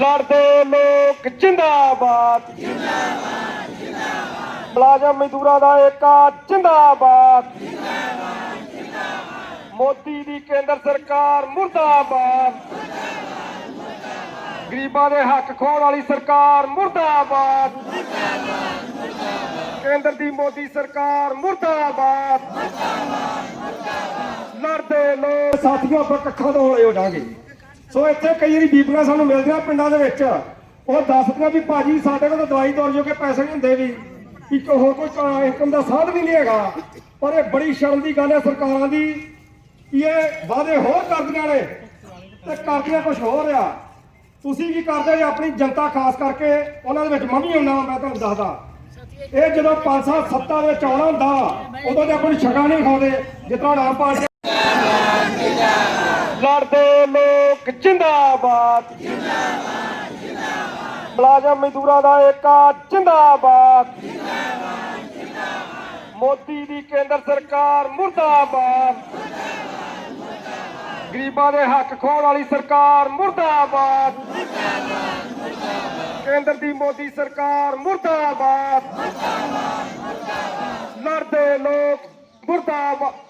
ਲੜਦੇ ਲੋਕ ਜਿੰਦਾਬਾਦ। ਜਿੰਦਾਬਾਦ ਜਿੰਦਾਬਾਦ ਮੁਲਾਜ਼ਮ ਮਜ਼ਦੂਰਾਂ ਦਾ ਏਕਾ ਜਿੰਦਾਬਾਦ। ਜਿੰਦਾਬਾਦ ਜਿੰਦਾਬਾਦ ਮੋਦੀ ਦੀ ਕੇਂਦਰ ਸਰਕਾਰ ਮੁਰਦਾਬਾਦ। ਗਰੀਬਾਂ ਦੇ ਹੱਕ ਖੋਣ ਵਾਲੀ ਸਰਕਾਰ ਮੁਰਦਾਬਾਦ। ਕੇਂਦਰ ਦੀ ਮੋਦੀ ਸਰਕਾਰ ਮੁਰਦਾਬਾਦ। ਲੜਦੇ ਲੋਕ ਸਾਥੀਆਂ ਆਪਾਂ ਕੱਖਾਂ ਤੋਂ ਹੌਲੇ ਹੋ ਸੋ ਇੱਥੇ ਕਈ ਵਾਰੀ ਬੀਬੀਆਂ ਸਾਨੂੰ ਮਿਲਦੀਆਂ ਪਿੰਡਾਂ ਦੇ ਵਿੱਚ। ਉਹ ਦੱਸਦੀਆਂ ਵੀ ਭਾਜੀ, ਸਾਡੇ ਕੋਲ ਤਾਂ ਦਵਾਈ ਦੌਰ ਜੋਗੇ ਪੈਸੇ ਨਹੀਂ ਹੁੰਦੇ ਵੀ। ਵੀ ਹੋਰ ਕੋਈ ਇਨਕਮ ਦਾ ਸਾਧਨ ਵੀ ਨਹੀਂ ਹੈਗਾ। ਪਰ ਇਹ ਬੜੀ ਸ਼ਰਮ ਦੀ ਗੱਲ ਹੈ ਸਰਕਾਰਾਂ ਦੀ ਕਿ ਇਹ ਵਾਅਦੇ ਹੋਰ ਕਰਦੀਆਂ ਨੇ ਤੇ ਕਰਦੀਆਂ ਕੁਝ ਹੋਰ ਆ। ਤੁਸੀਂ ਕੀ ਕਰਦੇ ਜੀ ਆਪਣੀ ਜਨਤਾ ਖਾਸ ਕਰਕੇ ਉਹਨਾਂ ਦੇ ਵਿੱਚ ਮੈਂ ਵੀ ਆਉਣਾ ਮੈਂ ਤੁਹਾਨੂੰ ਦੱਸਦਾ। ਇਹ ਜਦੋਂ ਪੰਜ ਸਾਲ ਸੱਤਾ ਵਿੱਚ ਆਉਣਾ ਹੁੰਦਾ, ਉਦੋਂ ਤੇ ਆਪਣੀ ਛਗਾ ਨਹੀਂ ਖਾਉਂਦੇ ਜਿੱਦਾਂ ਆਮ ਪਾਰਟੀ ਲੜਦੇ ਲੋਕ ਜਿੰਦਾਬਾਦ। ਜਿੰਦਾਬਾਦ ਜਿੰਦਾਬਾਦ ਮੁਲਾਜ਼ਮ ਮਜ਼ਦੂਰਾਂ ਦਾ ਏਕਾ ਜਿੰਦਾਬਾਦ। ਜਿੰਦਾਬਾਦ ਜਿੰਦਾਬਾਦ ਮੋਦੀ ਦੀ ਕੇਂਦਰ ਸਰਕਾਰ ਮੁਰਦਾਬਾਦ। ਗਰੀਬਾਂ ਦੇ ਹੱਕ ਖੋਣ ਵਾਲੀ ਸਰਕਾਰ ਮੁਰਦਾਬਾਦ। ਕੇਂਦਰ ਦੀ ਮੋਦੀ ਸਰਕਾਰ ਮੁਰਦਾਬਾਦ। ਲੜਦੇ ਲੋਕ ਮੁਰਦਾਬਾਦ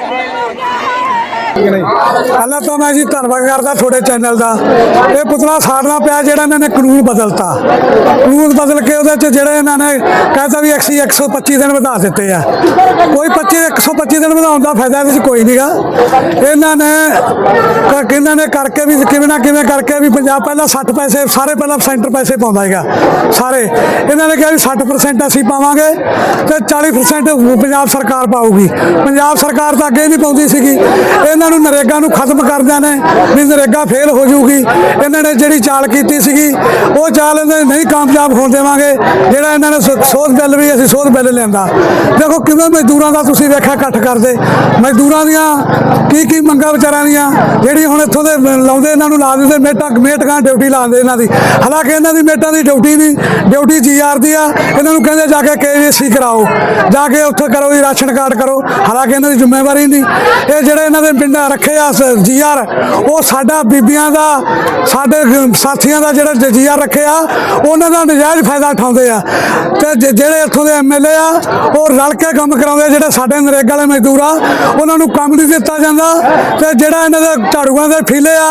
ਨਹੀਂ? ਪਹਿਲਾਂ ਤਾਂ ਮੈਂ ਜੀ ਧੰਨਵਾਦ ਕਰਦਾ ਤੁਹਾਡੇ ਚੈਨਲ ਦਾ। ਇਹ ਪੁਤਲਾ ਸਾੜਨਾ ਪਿਆ ਜਿਹੜਾ ਇਹਨਾਂ ਨੇ ਕਾਨੂੰਨ ਬਦਲਤਾ। ਕਾਨੂੰਨ ਬਦਲ ਕੇ ਉਹਦੇ ਚ ਜਿਹੜੇ ਇਹਨਾਂ ਨੇ ਕਹਿੰਦਾ ਵੀ 100 125 ਦਿਨ ਵਧਾ ਦਿੱਤੇ ਆ। ਕੋਈ 25 125 ਦਿਨ ਵਧਾਉਣ ਦਾ ਫਾਇਦਾ ਇਹਦੇ ਚ ਕੋਈ ਨਹੀਂਗਾ ਇਹਨਾਂ ਨੇ ਕ- ਇਹਨਾਂ ਨੇ ਕਰਕੇ ਵੀ ਕਿਵੇਂ ਨਾ ਕਿਵੇਂ ਕਰਕੇ ਵੀ ਪੰਜਾਬ ਪਹਿਲਾਂ 60 ਪੈਸੇ, ਸਾਰੇ ਪਹਿਲਾਂ ਸੈਂਟਰ ਪੈਸੇ ਪਾਉਂਦਾ ਹੈਗਾ ਸਾਰੇ। ਇਹਨਾਂ ਨੇ ਕਿਹਾ ਵੀ 60% ਅਸੀਂ ਪਾਵਾਂਗੇ ਤੇ 40% ਪੰਜਾਬ ਸਰਕਾਰ ਪਾਊਗੀ। ਪੰਜਾਬ ਸਰਕਾਰ ਤਾਂ ਅੱਗੇ ਨਹੀਂ ਪਾਉਂਦੀ ਸੀਗੀ। ਇਹਨਾਂ ਨੂੰ ਨਰੇਗਾ ਨੂੰ ਖਤਮ ਕਰਦਿਆਂ ਨੇ ਵੀ ਨਰੇਗਾ ਫੇਲ ਹੋ ਜਾਊਗੀ। ਇਹਨਾਂ ਨੇ ਜਿਹੜੀ ਚਾਲ ਕੀਤੀ ਸੀਗੀ, ਉਹ ਚਾਲ ਇਹਨਾਂ ਨੇ ਨਹੀਂ ਕਾਮਯਾਬ ਹੋਣ ਦੇਵਾਂਗੇ। ਜਿਹੜਾ ਇਹਨਾਂ ਨੇ ਸੋਧ ਬਿੱਲ ਵੀ ਅਸੀਂ ਸੋਧ ਬਿੱਲ ਲਿਆਂਦਾ। ਦੇਖੋ ਕਿਵੇਂ ਮਜ਼ਦੂਰਾਂ ਦਾ ਤੁਸੀਂ ਵੇਖਿਆ ਇਕੱਠ ਕਰਦੇ। ਮਜ਼ਦੂਰਾਂ ਦੀਆਂ ਕੀ ਕੀ ਮੰਗਾਂ ਵਿਚਾਰਾਂ ਦੀਆਂ, ਜਿਹੜੀ ਹੁਣ ਇੱਥੋਂ ਦੇ ਲਾਉਂਦੇ ਇਹਨਾਂ ਨੂੰ ਲਾ ਦਿੰਦੇ, ਮੇਟਾਂ, ਮੇਟਕਾਂ ਡਿਊਟੀ ਲਾਉਂਦੇ ਇਹਨਾਂ ਦੀ। ਹਾਲਾਂਕਿ ਇਹਨਾਂ ਦੀ ਮੇਟਾਂ ਦੀ ਡਿਊਟੀ ਨਹੀਂ, ਡਿਊਟੀ ਜੀਆਰ ਦੀ ਆ। ਇਹਨਾਂ ਨੂੰ ਕਹਿੰਦੇ ਜਾ ਕੇ ਕੇਵੀਸੀ ਕਰਾਓ। ਜਾ ਕੇ ਉੱਥੇ ਕਰੋ ਜੀ, ਰਾਸ਼ਨ ਕਾਰਡ ਕਰੋ। ਹਾਲਾਂਕਿ ਇਹਨਾਂ ਦੀ ਜ਼ਿੰਮੇਵਾਰੀ ਨਹੀਂ। ਇਹ ਜਿਹੜੇ ਇਹਨਾਂ ਦੇ ਪਿੰਡਾਂ ਰੱਖੇ ਆ ਜੀਆਰ ਉਹ ਸਾਡਾ ਬੀਬੀਆਂ ਦਾ ਸਾਡੇ ਸਾਥੀਆਂ ਦਾ ਜਿਹੜਾ ਜੀਆਰ ਰੱਖੇ ਆ ਉਹਨਾਂ ਦਾ ਨਜਾਇਜ਼ ਫਾਇਦਾ ਉਠਾਉਂਦੇ ਆ। ਤੇ ਜਿਹੜੇ ਇੱਥੋਂ ਦੇ ਐਮਐਲਏ ਆ ਉਹ ਰਲ ਕੇ ਕੰਮ ਕਰਾਉਂਦੇ ਆ, ਜਿਹੜੇ ਸਾਡੇ ਨਰੇਗਾ ਵਾਲੇ ਮਜ਼ਦੂਰ ਆ ਉਹਨਾਂ ਨੂੰ ਕੰਮ ਨਹੀਂ ਦਿੱਤਾ ਜਾਂਦਾ। ਤੇ ਜਿਹੜਾ ਇਹਨਾਂ ਦੇ ਝਾੜੂਆਂ ਦੇ ਠੀਲੇ ਆ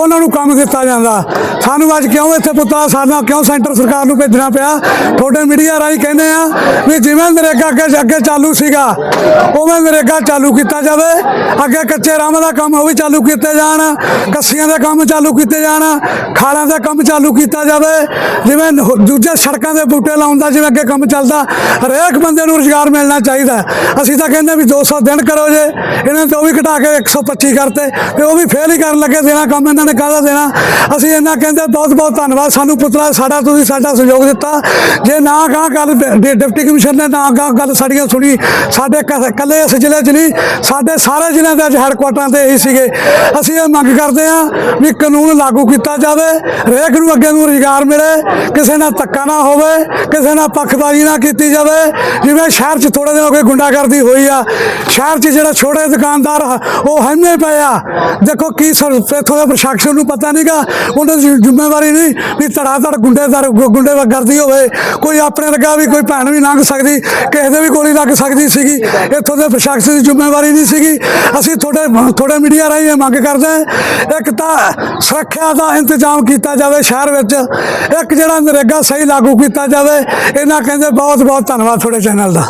ਉਹਨਾਂ ਨੂੰ ਕੰਮ ਦਿੱਤਾ ਜਾਂਦਾ। ਸਾਨੂੰ ਅੱਜ ਕਿਉਂ ਇੱਥੇ ਪੁੱਤਾ ਸਾਡਾ ਕਿਉਂ ਸੈਂਟਰ ਸਰਕਾਰ ਨੂੰ ਭੇਜਣਾ ਪਿਆ? ਤੁਹਾਡੇ ਮੀਡੀਆ ਰਾਹੀਂ ਕਹਿੰਦੇ ਆ ਵੀ ਜਿਵੇਂ ਨਰੇਗਾ ਅੱਗੇ ਅੱਗੇ ਚਾਲੂ ਸੀਗਾ ਉਵੇਂ ਨਰੇਗਾ ਚਾਲੂ ਕੀਤਾ ਜਾਵੇ। ਅੱਗੇ ਕੱਚੇ ਰਾਮ ਦਾ ਕੰਮ ਉਹ ਵੀ ਚਾਲੂ ਕੀਤੇ ਜਾਣ, ਕੱਸੀਆਂ ਦੇ ਕੰਮ ਚਾਲੂ ਕੀਤੇ ਜਾਣ, ਖਾਲਾਂ ਦਾ ਕੰਮ ਚਾਲੂ ਕੀਤਾ ਜਾਵੇ, ਜਿਵੇਂ ਦੂਜੇ ਸੜਕਾਂ ਦੇ ਬੂਟੇ ਲਾਉਣ ਦਾ ਜਿਵੇਂ ਅੱਗੇ ਕੰਮ ਚੱਲਦਾ, ਹਰੇਕ ਬੰਦੇ ਨੂੰ ਰੁਜ਼ਗਾਰ ਮਿਲਣਾ ਚਾਹੀਦਾ ਅਸੀਂ ਤਾਂ ਕਹਿੰਦੇ ਵੀ 200 ਦਿਨ ਕਰੋ ਜੇ, ਇਹਨਾਂ ਨੇ ਉਹ ਵੀ ਘਟਾ ਕੇ 125 ਕਰਤੇ, ਤੇ ਉਹ ਵੀ ਫੇਲ ਹੀ ਕਰਨ ਲੱਗੇ, ਦੇਣਾ ਕੰਮ ਇਹਨਾਂ ਨੇ ਕਾਹਦਾ ਦੇਣਾ? ਅਸੀਂ ਇਹਨਾਂ ਕਹਿੰਦੇ ਬਹੁਤ ਬਹੁਤ ਧੰਨਵਾਦ ਸਾਨੂੰ ਪੁੱਤਰਾ, ਸਾਡਾ ਤੁਸੀਂ ਸਾਡਾ ਸਹਿਯੋਗ ਦਿੱਤਾ। ਜੇ ਨਾ ਗਾਂ ਗੱਲ ਡਿਪਟੀ ਕਮਿਸ਼ਨਰ ਨੇ ਨਾ ਗਾਂ ਗੱਲ ਸਾਡੀਆਂ ਸੁਣੀ, ਸਾਡੇ ਕ- ਇਕੱਲੇ ਇਸ ਜ਼ਿਲ੍ਹੇ 'ਚ ਨਹੀਂ, ਸਾਡੇ ਸਾਰੇ ਜ਼ਿਲ੍ਹਿਆਂ ਦੇ ਅੱਜ ਹੈੱਡਕੁਆਟਰਾਂ ਤੇ ਇਹੀ ਸੀਗੇ। ਅਸੀਂ ਇਹ ਮੰਗ ਕਰਦੇ ਹਾਂ ਵੀ ਕਾਨੂੰਨ ਲਾਗੂ ਕੀਤਾ ਜਾਵੇ, ਹਰੇਕ ਨੂੰ ਅੱਗੇ ਨੂੰ ਰੁਜ਼ਗਾਰ ਮਿਲੇ, ਕਿਸੇ ਨਾਲ ਧੱਕਾ ਨਾ ਹੋਵੇ, ਕਿਸੇ ਨਾਲ ਪੱਖਪਾਤੀ ਨਾ ਕੀਤੀ ਜਾਵੇ। ਜਿਵੇਂ ਸ਼ਹਿਰ 'ਚ ਥੋੜੇ ਦਿਨ ਹੋ ਗਏ ਗੁੰਡਾਗਰਦੀ ਹੋਈ ਆ, ਸ਼ਹਿਰ 'ਚ ਜਿਹੜਾ ਛੋਟੇ ਦੁਕਾਨਦਾਰ ਉਹ ਹੰਨੇ ਪਏ ਆ। ਦੇਖੋ ਕੀ ਸਰ ਇੱਥੋਂ ਦੇ ਪ੍ਰਸ਼ਾਸਨ ਨੂੰ ਪਤਾ ਨਹੀਂਗਾ ਉਹਨਾਂ ਦੀ ਜ਼ਿੰਮੇਵਾਰੀ ਨਹੀਂ ਵੀ ਧੜਾ ਧੜ ਗੁੰਡੇਦਾਰ ਗੁੰਡੇ ਗੁੰਡੇਗਰਦੀ ਹੋਵੇ। ਕੋਈ ਆਪਣੇ ਲੱਗਾ ਵੀ ਕੋਈ ਭੈਣ ਵੀ ਲੰਘ ਸਕਦੀ, ਕਿਸੇ ਦੇ ਵੀ ਗੋਲੀ ਲੱਗ ਸਕਦੀ ਸੀਗੀ। ਇੱਥੋਂ ਦੇ ਪ੍ਰਸ਼ਾਸਨ ਦੀ ਜ਼ਿੰਮੇਵਾਰੀ ਨਹੀਂ ਸੀਗੀ। ਅਸੀਂ ਤੁਹਾਡੇ ਤੁਹਾਡੇ ਮੀਡੀਆ ਰਾਹੀਂ ਇਹ ਮੰਗ ਕਰਦੇ ਇੱਕ ਤਾਂ ਸੁਰੱਖਿਆ ਦਾ ਇੰਤਜ਼ਾਮ ਕੀਤਾ ਜਾਵੇ ਸ਼ਹਿਰ ਵਿੱਚ। ਇੱਕ ਜਿਹੜਾ ਨਰੇਗਾ ਸਹੀ ਲਾਗੂ ਕੀਤਾ ਜਾਵੇ। ਇਹਨਾਂ ਕਹਿੰਦੇ ਬਹੁਤ ਬਹੁਤ ਧੰਨਵਾਦ ਤੁਹਾਡੇ ਚੈਨਲ ਦਾ।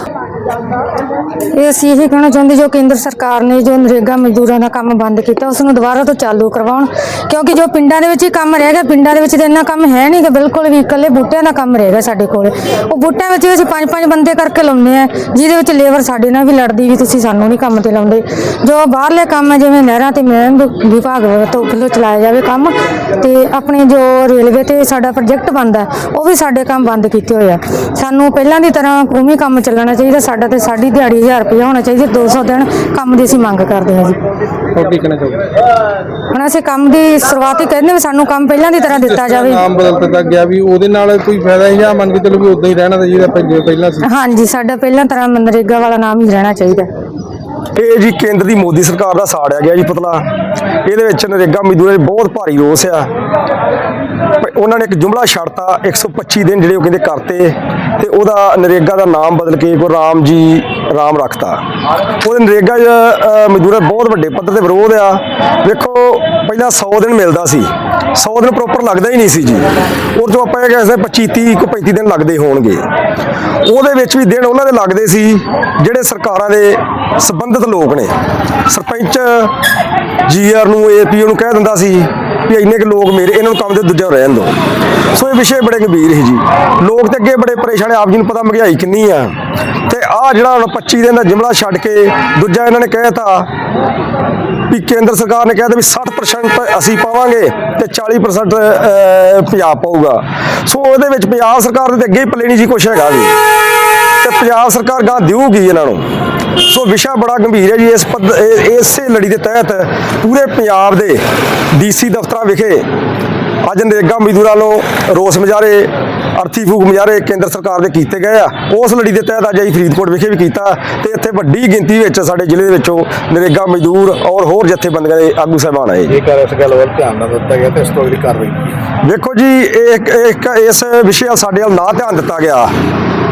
ਇਹ ਅਸੀਂ ਇਹ ਕਹਿਣਾ ਚਾਹੁੰਦੇ ਜੋ ਕੇਂਦਰ ਸਰਕਾਰ ਨੇ ਜੋ ਨਰੇਗਾ ਮਜ਼ਦੂਰਾਂ ਦਾ ਕੰਮ ਬੰਦ ਕੀਤਾ, ਉਸ ਨੂੰ ਦੁਬਾਰਾ ਤੋਂ ਚਾਲੂ ਕਰਵਾਉਣ। ਕਿਉਂਕਿ ਜੋ ਪਿੰਡਾਂ ਦੇ ਵਿੱਚ ਹੀ ਕੰਮ ਰਹਿ ਗਿਆ, ਪਿੰਡਾਂ ਦੇ ਵਿੱਚ ਤਾਂ ਇੰਨਾ ਕੰਮ ਹੈ ਨਹੀਂ ਕਿ ਬਿਲਕੁਲ ਵੀ ਇਕੱਲੇ ਬੂਟਿਆਂ ਦਾ ਕੰਮ ਰਹਿ ਗਿਆ ਸਾਡੇ ਕੋਲ। ਉਹ ਬੂਟਿਆਂ ਵਿੱਚ ਅਸੀਂ ਪੰਜ ਪੰਜ ਬੰਦੇ ਕਰਕੇ ਲਾਉਂਦੇ ਆ ਜਿਹਦੇ ਵਿੱਚ ਲੇਬਰ ਸਾਡੇ ਨਾਲ ਵੀ ਲੜਦੀ ਵੀ, ਤੁਸੀਂ ਸਾਨੂੰ ਨਹੀਂ ਕੰਮ ਤੇ ਲਾਉਂਦੇ। ਜੋ ਬਾਹਰਲੇ ਕੰਮ ਹੈ, ਜਿਵੇਂ ਨਹਿਰਾਂ ਤੇ ਮੇਨ ਵਿਭਾਗ ਤੋਂ ਵੱਲੋਂ ਚਲਾਇਆ ਜਾਵੇ ਕੰਮ, ਤੇ ਆਪਣੇ ਜੋ ਰੇਲਵੇ ਤੇ ਸਾਡਾ ਪ੍ਰੋਜੈਕਟ ਬਣਦਾ, ਉਹ ਵੀ ਸਾਡੇ ਕੰਮ ਬੰਦ ਕੀਤੇ ਹੋਏ ਆ। ਸਾਨੂੰ ਪਹਿਲਾਂ ਦੀ ਤਰ੍ਹਾਂ ਉਵੇਂ ਕੰਮ ਚੱਲਣਾ ਚਾਹੀਦਾ ਸਾਡਾ ਤੇ ਸਾਡੀ ਦਿਹਾੜੀ 25000 ਰੁਪਏ ਹੋਣਾ ਚਾਹੀਦਾ 200 ਦਿਨ ਕੰਮ ਦੀ ਅਸੀਂ ਮੰਗ ਕਰਦੇ ਹਾਂ ਜੀ। ਹੋਰ ਕੀ ਕਹਿਣਾ ਚਾਹੋਗੇ? ਹੁਣ ਅਸੀਂ ਕੰਮ ਦੀ ਸ਼ੁਰੂਆਤੀ ਕਹਿੰਦੇ ਵੀ ਸਾਨੂੰ ਕੰਮ ਪਹਿਲਾਂ ਦੀ ਤਰ੍ਹਾਂ ਦਿੱਤਾ ਜਾਵੇ। ਨਾਮ ਬਦਲ ਦਿੱਤਾ ਗਿਆ ਵੀ ਉਹਦੇ ਨਾਲ ਕੋਈ ਫਾਇਦਾ ਨਹੀਂ ਜਾਂ ਮੰਨ ਕੇ ਚਲੋ ਵੀ ਉਦਾਂ ਹੀ ਰਹਿਣਾ ਚਾਹੀਦਾ ਜਿਵੇਂ ਪਹਿਲਾਂ ਸੀ। ਹਾਂਜੀ ਸਾਡਾ ਪਹਿਲਾਂ ਤਰ੍ਹਾਂ ਮਨਰੇਗਾ ਵਾਲਾ ਨਾਮ ਹੀ ਰਹਿਣਾ ਚਾਹੀਦਾ। ਇਹ ਜੀ ਕੇਂਦਰ ਦੀ ਮੋਦੀ ਸਰਕਾਰ ਦਾ ਸਾੜਿਆ ਗਿਆ ਜੀ ਪੁਤਲਾ। ਇਹਦੇ ਵਿੱਚ ਨਰੇਗਾ ਮਜ਼ਦੂਰਾਂ ਦੇ ਬਹੁਤ ਭਾਰੀ ਰੋਸ ਆ। ਉਹਨਾਂ ਨੇ ਇੱਕ ਜੁਮਲਾ ਛੱਡਤਾ 125 ਦਿਨ ਜਿਹੜੇ ਉਹ ਕਹਿੰਦੇ ਕਰਤੇ। ਤੇ ਉਹਦਾ ਨਰੇਗਾ ਦਾ ਨਾਮ ਬਦਲ ਕੇ ਕੋ ਰਾਮ ਜੀ ਰਾਮ ਰੱਖਤਾ। ਉਹਦੇ ਨਰੇਗਾ 'ਚ, ਮਜ਼ਦੂਰਾਂ ਬਹੁਤ ਵੱਡੇ ਪੱਧਰ ਤੇ ਵਿਰੋਧ ਆ। ਵੇਖੋ ਪਹਿਲਾਂ 100 ਦਿਨ ਮਿਲਦਾ ਸੀ। 100 ਦਿਨ ਪ੍ਰੋਪਰ ਲੱਗਦਾ ਹੀ ਨਹੀਂ ਸੀ ਜੀ। ਉਹ ਜੋ ਆਪਾਂ ਇਹ ਕਹਿੰਦੇ 25 30 ਕੋ 35 ਦਿਨ ਲੱਗਦੇ ਹੋਣਗੇ। ਉਹਦੇ ਵਿੱਚ ਵੀ ਦਿਨ ਉਹਨਾਂ ਦੇ ਲੱਗਦੇ ਸੀ ਜਿਹੜੇ ਸਰਕਾਰਾਂ ਦੇ ਸੰਬੰਧਿਤ ਲੋਕ ਨੇ। ਸਰਪੰਚ ਜੀਆਰ ਨੂੰ ਏਪੀਓ ਨੂੰ ਕਹਿ ਦਿੰਦਾ ਸੀ ਵੀ ਇੰਨੇ ਕੁ ਲੋਕ ਮੇਰੇ ਇਹਨਾਂ ਨੂੰ ਕੰਮ ਦੇ ਦੂਜਿਆਂ ਨੂੰ ਰਹਿਣ ਦਿਓ। ਸੋ ਇਹ ਵਿਸ਼ੇ ਬੜੇ ਗੰਭੀਰ ਸੀ ਜੀ। ਲੋਕ ਤੇ ਅੱਗੇ ਬੜੇ ਪਰੇਸ਼ਾਨ ਆਪ ਜੀ ਨੂੰ ਪਤਾ ਮਹਿੰਗਾਈ ਕਿੰਨੀ ਆ। ਤੇ ਆ ਜਿਹੜਾ ਹੁਣ 25 ਦਿਨ ਦਾ ਜਮਲਾ ਛੱਡ ਕੇ ਦੂਜਾ ਇਹਨਾਂ ਨੇ ਕਹਿਤਾ ਵੀ ਕੇਂਦਰ ਸਰਕਾਰ ਨੇ ਕਹਿਤਾ ਵੀ 60% ਅਸੀਂ ਪਾਵਾਂਗੇ ਤੇ 40% ਪੰਜਾਬ ਪਾਊਗਾ। ਸੋ ਉਹਦੇ ਵਿੱਚ ਪੰਜਾਬ ਸਰਕਾਰ ਦੇ ਅੱਗੇ ਹੀ ਪੱਲੇ ਨਹੀਂ ਜੀ ਕੁਛ ਹੈਗਾ ਵੀ। ਤੇ ਪੰਜਾਬ ਸਰਕਾਰ ਗਾਂ ਦੇਊਗੀ ਇਹਨਾਂ ਨੂੰ। ਸੋ ਵਿਸ਼ਾ ਬੜਾ ਗੰਭੀਰ ਹੈ ਜੀ, ਇਸ ਪੱਧ- ਇਸੇ ਲੜੀ ਦੇ ਤਹਿਤ ਪੂਰੇ ਪੰਜਾਬ ਦੇ ਡੀਸੀ ਦਫ਼ਤਰਾਂ ਵਿਖੇ ਅੱਜ ਨਰੇਗਾ ਮਜ਼ਦੂਰਾਂ ਨੂੰ ਰੋਸ ਮੁਜ਼ਾਹਰੇ ਅਰਥੀ ਫੂਕ ਮੁਜ਼ਾਹਰੇ ਕੇਂਦਰ ਸਰਕਾਰ ਦੇ ਕੀਤੇ ਗਏ ਆ। ਉਸ ਲੜੀ ਦੇ ਤਹਿਤ ਅੱਜ ਅਸੀਂ ਫਰੀਦਕੋਟ ਵਿਖੇ ਵੀ ਕੀਤਾ ਤੇ ਇੱਥੇ ਵੱਡੀ ਗਿਣਤੀ ਵਿੱਚ ਸਾਡੇ ਜ਼ਿਲ੍ਹੇ ਦੇ ਵਿੱਚੋਂ ਨਰੇਗਾ ਮਜ਼ਦੂਰ ਔਰ ਹੋਰ ਜਥੇਬੰਦੀਆਂ ਦੇ ਆਗੂ ਸਾਹਿਬਾਨ ਆਏ। ਜੀ ਜੇਕਰ ਇਸ ਗੱਲ ਵੱਲ ਧਿਆਨ ਨਾ ਦਿੱਤਾ ਗਿਆ ਤੇ ਇਸ ਤੋਂ ਅਗਲੀ ਕਾਰਵਾਈ ਵੇਖੋ ਜੀ ਇਹ ਇੱਕ- ਇੱਕ ਇਸ ਵਿਸ਼ੇ ਵੱਲ ਸਾਡੇ ਵੱਲ ਨਾ ਧਿਆਨ ਦਿੱਤਾ ਗਿਆ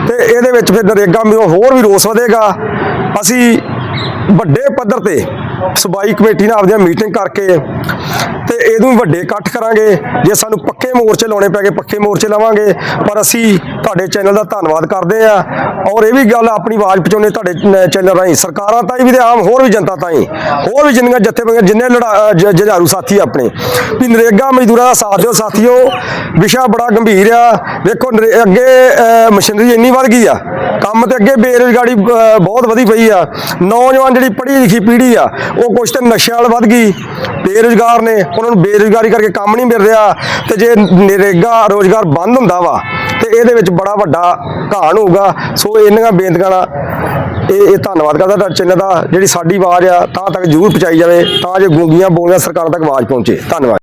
ਤੇ ਇਹਦੇ ਵਿੱਚ ਫਿਰ ਨਰੇਗਾ ਮੇ ਹੋਰ ਵੀ ਰੋਸ ਵਧੇਗਾ। ਅਸੀਂ ਵੱਡੇ ਪੱਧਰ ਤੇ ਸਬਾਈ ਕਮੇਟੀ ਨਾਲ ਆਪਦੀਆਂ ਮੀਟਿੰਗ ਕਰਕੇ ਤੇ ਇਹਨੂੰ ਵੱਡੇ ਇਕੱਠ ਕਰਾਂਗੇ। ਜੇ ਸਾਨੂੰ ਪੱਕੇ ਮੋਰਚੇ ਲਾਉਣੇ ਪੈਗੇ ਪੱਕੇ ਮੋਰਚੇ ਲਾਵਾਂਗੇ। ਪਰ ਅਸੀਂ ਤੁਹਾਡੇ ਚੈਨਲ ਦਾ ਧੰਨਵਾਦ ਕਰਦੇ ਆ ਔਰ ਇਹ ਵੀ ਗੱਲ ਆਪਣੀ ਆਵਾਜ਼ ਪਹੁੰਚਾਉਣੇ ਤੁਹਾਡੇ ਚੈਨਲ ਰਾਹੀਂ। ਸਰਕਾਰਾਂ ਤਾਈਂ ਵੀ ਤੇ ਆਮ ਹੋਰ ਵੀ ਜਨਤਾ ਤਾਈਂ। ਹੋਰ ਵੀ ਜਿੰਨੀਆਂ ਜਥੇਬੰਦੀਆਂ ਜਿੰਨੇ ਲੜਾ ਅ, ਜੁਝਾਰੂ ਸਾਥੀ ਆਪਣੇ। ਵੀ ਨਰੇਗਾ ਮਜ਼ਦੂਰਾਂ ਦਾ ਸਾਥ ਦਿਓ ਸਾਥੀਓ। ਵਿਸ਼ਾ ਬੜਾ ਗੰਭੀਰ ਆ। ਵੇਖੋ ਨਰੇ- ਅੱਗੇ ਮਸ਼ੀਨਰੀ ਇੰਨੀ ਵੱਧ ਗਈ ਆ। ਕੰਮ ਤੇ ਅੱਗੇ ਬੇਰੁਜ਼ਗਾਰੀ ਬਹੁਤ ਵਧੀ ਪਈ ਆ। ਨੌਜਵਾਨ ਜਿਹੜੀ ਪੜ੍ਹੀ ਲਿਖੀ ਪੀੜ੍ਹੀ ਆ ਉਹ ਕੁਛ ਤੇ ਨਸ਼ਿਆਂ ਵੱਲ ਵੱਧ ਗਈ। ਬੇਰੁਜ਼ਗਾਰ ਨੇ। ਉਹਨਾਂ ਨੂੰ ਬੇਰੁਜ਼ਗਾਰੀ ਕਰਕੇ ਕੰਮ ਨਹੀਂ ਮਿਲ ਰਿਹਾ। ਤੇ ਜੇ ਨਰੇਗਾ ਰੋਜ਼ਗਾਰ ਬੰਦ ਹੁੰਦਾ ਵਾ ਇਹਦੇ ਵਿੱਚ ਬੜਾ ਵੱਡਾ ਘਾਣ ਹੋਊਗਾ। ਸੋ ਇਹਨਾਂ ਬੇਨਤੀਆਂ ਨਾਲ ਇਹ ਇਹ ਧੰਨਵਾਦ ਕਰਦਾ ਤੁਹਾਡੇ ਚੈਨਲ ਦਾ। ਜਿਹੜੀ ਸਾਡੀ ਆਵਾਜ਼ ਆ, ਤਾਂ ਤੱਕ ਜ਼ਰੂਰ ਪਹੁੰਚਾਈ ਜਾਵੇ, ਤਾਂ ਜੋ ਗੂੰਗੀਆਂ ਬੋਲੀਆਂ ਸਰਕਾਰ ਤੱਕ ਆਵਾਜ਼ ਪਹੁੰਚੇ। ਧੰਨਵਾਦ।